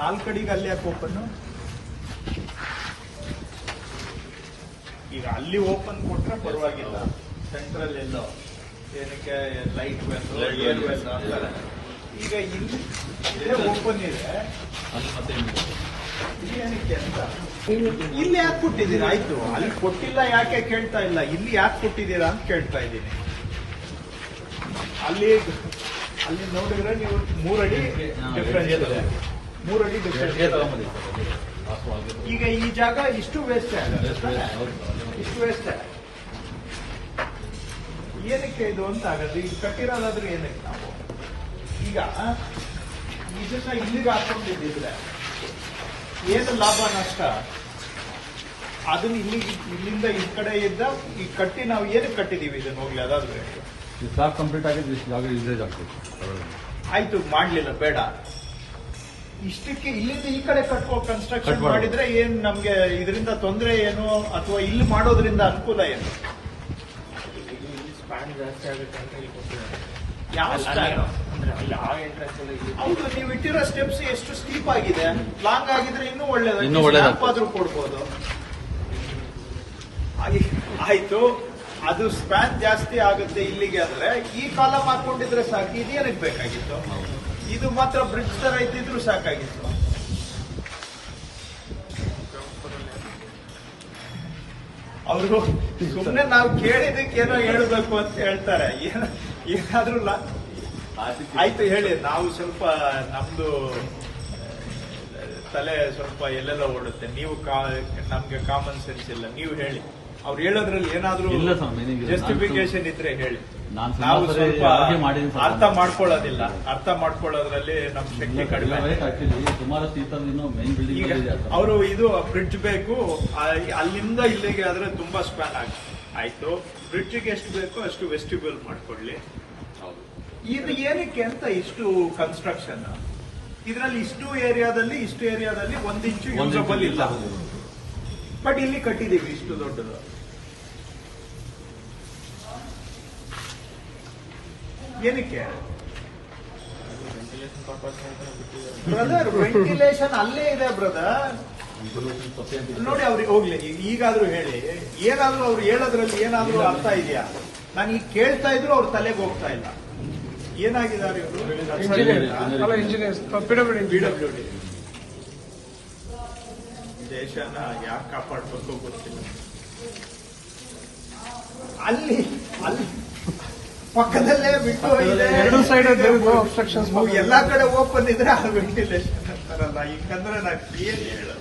ನಾಲ್ಕಡಿಗೆ ಅಲ್ಲಿ ಯಾಕೆ ಓಪನ್ ಈಗ ಅಲ್ಲಿ ಓಪನ್ ಕೊಟ್ರೆ ಪರವಾಗಿಲ್ಲ. ಸೆಂಟ್ರಲ್ ಎಲ್ಲೋ. ಏನಕ್ಕೆ light well air well. Well ಅಂತಾರೆ. ಈಗ ಇಲ್ಲಿ ಇಲ್ಲೇ ಓಪನ್ ಇದೆ. ಏನಕ್ಕೆ ಅಂತ. ಇಲ್ಲಿ ಯಾಕೆ ಕೊಟ್ಟಿದ್ದೀರಾ? ಆಯ್ತು. ಅಲ್ಲಿ ಕೊಟ್ಟಿಲ್ಲ ಯಾಕೆ ಕೇಳ್ತಾ ಇಲ್ಲ. ಇಲ್ಲಿ ಯಾಕೆ ಕೊಟ್ಟಿದ್ದೀರಾ ಅಂತ ಕೇಳ್ತಾ ಇದ್ದೀನಿ. ಅಲ್ಲಿ ಅಲ್ಲಿ ನೋಡಿದ್ರೆ ನೀವು ಮೂರಡಿ ಡಿಫ್ರೆನ್ಸ್ ಇದೆ ಮೂರಡಿ. ಈಗ ಈ ಜಾಗ ಇಷ್ಟು ವೇಸ್ಟ್. ಇಷ್ಟು ವೇಸ್ಟ್ ಏನಕ್ಕೆ ಇದು ಅಂತ ಆಗದು ಈಗ ಕಟ್ಟಿರೋದಾದ್ರೂ ಏನಕ್ಕೆ ನಾವು? ಈಗ ಇದನ್ನ ಇಲ್ಲಿಗೆ ಹಾಕೊಂಡಿದ್ದಿದ್ರೆ ಏನು ಲಾಭ ನಷ್ಟ? ಅದನ್ನ ಇಲ್ಲಿ ಇಲ್ಲಿಂದ ಈ ಕಡೆ ಇದ್ದ ಈ ಕಟ್ಟಿ ನಾವು ಏನಕ್ಕೆ ಕಟ್ಟಿದೀವಿ ಇದನ್ನ ಹೋಗ್ಲಿ ಅದಾದ್ರೆ ಸ್ಲಾಬ್ ಕಂಪ್ಲೀಟ್ ಆಗಿದ್ದು ಜಾಗ ಯೂಸೇಜ್ ಆಗ್ತದೆ. ಆಯ್ತು ಮಾಡ್ಲಿಲ್ಲ ಬೇಡ. ಇಷ್ಟಕ್ಕೆ ಇಲ್ಲಿಂದ ಈ ಕಡೆ ಕಟ್ಕೊ ಕನ್ಸ್ಟ್ರಕ್ಷನ್. ಮಾಡಿದ್ರೆ ಏನ್ ನಮ್ಗೆ ಇದರಿಂದ ತೊಂದರೆ ಏನು ಅಥವಾ ಇಲ್ಲಿ ಮಾಡೋದ್ರಿಂದ ಅನುಕೂಲ ಏನು? ಹೌದು ನೀವು ಇಟ್ಟಿರೋ ಸ್ಟೆಪ್ಸ್ ಎಷ್ಟು ಸ್ಟೀಪ್ ಆಗಿದೆ? ಲಾಂಗ್ ಆಗಿದ್ರೆ ಇನ್ನೂ ಒಳ್ಳೇದು. ಕೊಡ್ಬೋದು. ಆಯ್- ಆಯ್ತು. ಅದು ಸ್ಪ್ಯಾನ್ ಜಾಸ್ತಿ ಆಗುತ್ತೆ ಇಲ್ಲಿಗೆ ಅಂದ್ರೆ ಈ ಕಾಲಮ್ ಹಾಕೊಂಡಿದ್ರೆ ಸಾಕು ಇದೇನಕ್ಕೆ ಬೇಕಾಗಿತ್ತು? ಇದು ಮಾತ್ರ ಬ್ರಿಡ್ಜ್ ತರ ಇದ್ದಿದ್ರು ಸಾಕಾಗಿತ್ತು. ಅವರು ಸುಮ್ಮನೆ ನಾವು ಕೇಳಿದಕ್ಕೆ ಏನೋ ಹೇಳಬೇಕು ಅಂತ ಹೇಳ್ತಾರೆ. ಏನಾದ್ರೂ ಆಯ್ತು ಹೇಳಿ. ನಾವು ಸ್ವಲ್ಪ ನಮ್ದು ತಲೆ ಸ್ವಲ್ಪ ಎಲ್ಲೆಲ್ಲ ಓಡುತ್ತೆ. ನೀವು ಕಾ- ನಮ್ಗೆ ಕಾಮನ್ ಸೆನ್ಸ್ ಇಲ್ಲ. ನೀವು ಹೇಳಿ. ಅವ್ರು ಹೇಳೋದ್ರಲ್ಲಿ ಏನಾದ್ರೂ ಜಸ್ಟಿಫಿಕೇಶನ್ ಇದ್ರೆ ಹೇಳಿ. ನಾವು ಸ್ವಲ್ಪ ಅರ್ಥ ಮಾಡ್ಕೊಳ್ಳೋದಿಲ್ಲ. ಅರ್ಥ ಮಾಡ್ಕೊಳ್ಳೋದ್ರಲ್ಲಿ ನಮ್ ಶಕ್ತಿ ಕಡಿಮೆ. ಅವರು ಇದು ಬ್ರಿಡ್ಜ್ ಬೇಕು. ಅಲ್ಲಿಂದ ಇಲ್ಲಿಗೆ ಆದ್ರೆ ತುಂಬಾ ಸ್ಪ್ಯಾನ್ ಆಗ ಆಯ್ತು. ಬ್ರಿಡ್ಜ್ಗೆ ಎಷ್ಟು ಬೇಕೋ ಅಷ್ಟು ವೆಸ್ಟಿಬಲ್ ಮಾಡ್ಕೊಳ್ಳಿ. ಹೌದು. ಇದು ಏನಕ್ಕೆ ಅಂತ ಇಷ್ಟು ಕನ್ಸ್ಟ್ರಕ್ಷನ್ ಇದರಲ್ಲಿ ಇಷ್ಟು ಏರಿಯಾದಲ್ಲಿ ಇಷ್ಟು ಏರಿಯಾದಲ್ಲಿ ಒಂದ್ ಇಂಚು ಯೂಸಬಲ್ ಇಲ್ಲ. ಬಟ್ ಇಲ್ಲಿ ಕಟ್ಟಿದೀವಿ ಇಷ್ಟು ದೊಡ್ಡದು. ಏನಕ್ಕೆ? ಬ್ರದರ್ ವೆಂಟಿಲೇಷನ್ ಅಲ್ಲೇ ಇದೆ ಬ್ರದರ್. ನೋಡಿ ಅವ್ರಿಗೆ ಹೋಗ್ಲಿ ಈಗ- ಈಗಾದ್ರೂ ಹೇಳಿ. ಏನಾದ್ರೂ ಅವ್ರು ಹೇಳೋದ್ರಲ್ಲಿ ಏನಾದ್ರೂ ಅರ್ಥ ಇದೆಯಾ? ನಾನು ಈಗ ಕೇಳ್ತಾ ಇದ್ರು ಅವ್ರ ತಲೆಗೆ ಹೋಗ್ತಾ ಇಲ್ಲ. ಏನಾಗಿದ್ದಾರೆ ಇವರು? ದೇಶನ ಯಾಕೆ ಕಾಪಾಡ್ಬೇಕು ಗೊತ್ತಿಲ್ಲ. ಅಲ್ಲಿ ಪಕ್ಕದಲ್ಲೇ ಬಿಟ್ಟು. ಎರಡು ಸೈಡ್. ಎಲ್ಲಾ ಕಡೆ ಓಪನ್ ಇದ್ರೆ ಆ ವೆಂಟಿಲೇಷನ್ ಅಂತಾರಲ್ಲ ಈಗಂದ್ರೆ ನಾನು ಏನ್ ಹೇಳೋದು